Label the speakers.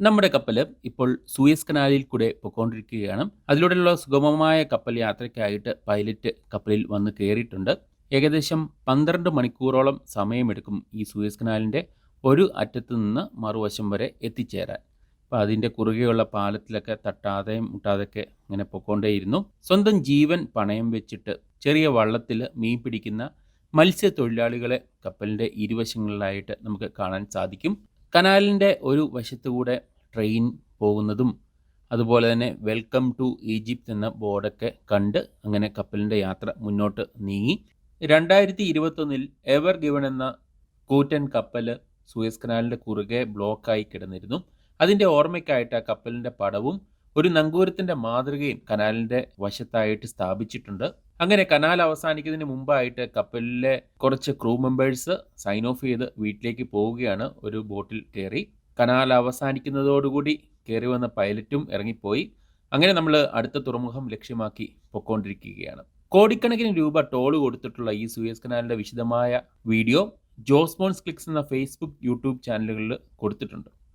Speaker 1: നമ്മുടെ കപ്പൽ ഇപ്പോൾ സൂയസ് കനാലിൽ കൂടെ പൊയ്ക്കൊണ്ടിരിക്കുകയാണ് അതിലൂടെയുള്ള സുഗമമായ കപ്പൽ യാത്രയ്ക്കായിട്ട് പൈലറ്റ് കപ്പലിൽ വന്ന് കയറിയിട്ടുണ്ട്. ഏകദേശം പന്ത്രണ്ട് മണിക്കൂറോളം സമയമെടുക്കും ഈ സൂയസ് കനാലിന്റെ ഒരു അറ്റത്ത് നിന്ന് മറുവശം വരെ എത്തിച്ചേരാൻ. അപ്പോൾ അതിന്റെ കുറുകെയുള്ള പാലത്തിലൊക്കെ തട്ടാതെയും മുട്ടാതെയൊക്കെ ഇങ്ങനെ പൊക്കോണ്ടേയിരുന്നു. സ്വന്തം ജീവൻ പണയം വെച്ചിട്ട് ചെറിയ വള്ളത്തിൽ മീൻ പിടിക്കുന്ന മത്സ്യത്തൊഴിലാളികളെ കപ്പലിന്റെ ഇരുവശങ്ങളിലായിട്ട് നമുക്ക് കാണാൻ സാധിക്കും. കനാലിന്റെ ഒരു വശത്തുകൂടെ ട്രെയിൻ പോകുന്നതും അതുപോലെ തന്നെ വെൽക്കം ടു ഈജിപ്ത് എന്ന ബോർഡൊക്കെ കണ്ട് അങ്ങനെ കപ്പലിന്റെ യാത്ര മുന്നോട്ട് നീങ്ങി. രണ്ടായിരത്തി ഇരുപത്തൊന്നിൽ എവർ ഗിവൺ എന്ന കൂറ്റൻ കപ്പൽ സൂയസ് കനാലിന്റെ കുറുകെ ബ്ലോക്കായി കിടന്നിരുന്നു. അതിന്റെ ഓർമ്മയ്ക്കായിട്ട് ആ കപ്പലിന്റെ പടവും ഒരു നങ്കൂരത്തിന്റെ മാതൃകയും കനാലിന്റെ വശത്തായിട്ട് സ്ഥാപിച്ചിട്ടുണ്ട്. അങ്ങനെ കനാൽ അവസാനിക്കുന്നതിന് മുമ്പായിട്ട് കപ്പലിലെ കുറച്ച് ക്രൂ മെമ്പേഴ്സ് സൈൻ ഓഫ് ചെയ്ത് വീട്ടിലേക്ക് പോവുകയാണ് ഒരു ബോട്ടിൽ കയറി. കനാൽ അവസാനിക്കുന്നതോടുകൂടി കയറി വന്ന പൈലറ്റും ഇറങ്ങിപ്പോയി. അങ്ങനെ നമ്മൾ അടുത്ത തുറമുഖം ലക്ഷ്യമാക്കി പൊക്കോണ്ടിരിക്കുകയാണ്. കോടിക്കണക്കിന് രൂപ ടോൾ കൊടുത്തിട്ടുള്ള ഈ സൂയസ് കനാലിന്റെ വിശദമായ വീഡിയോ ജോസ്മോൺസ് ക്ലിക്സ് എന്ന ഫേസ്ബുക്ക് യൂട്യൂബ് ചാനലുകളിൽ കൊടുത്തിട്ടുണ്ട്.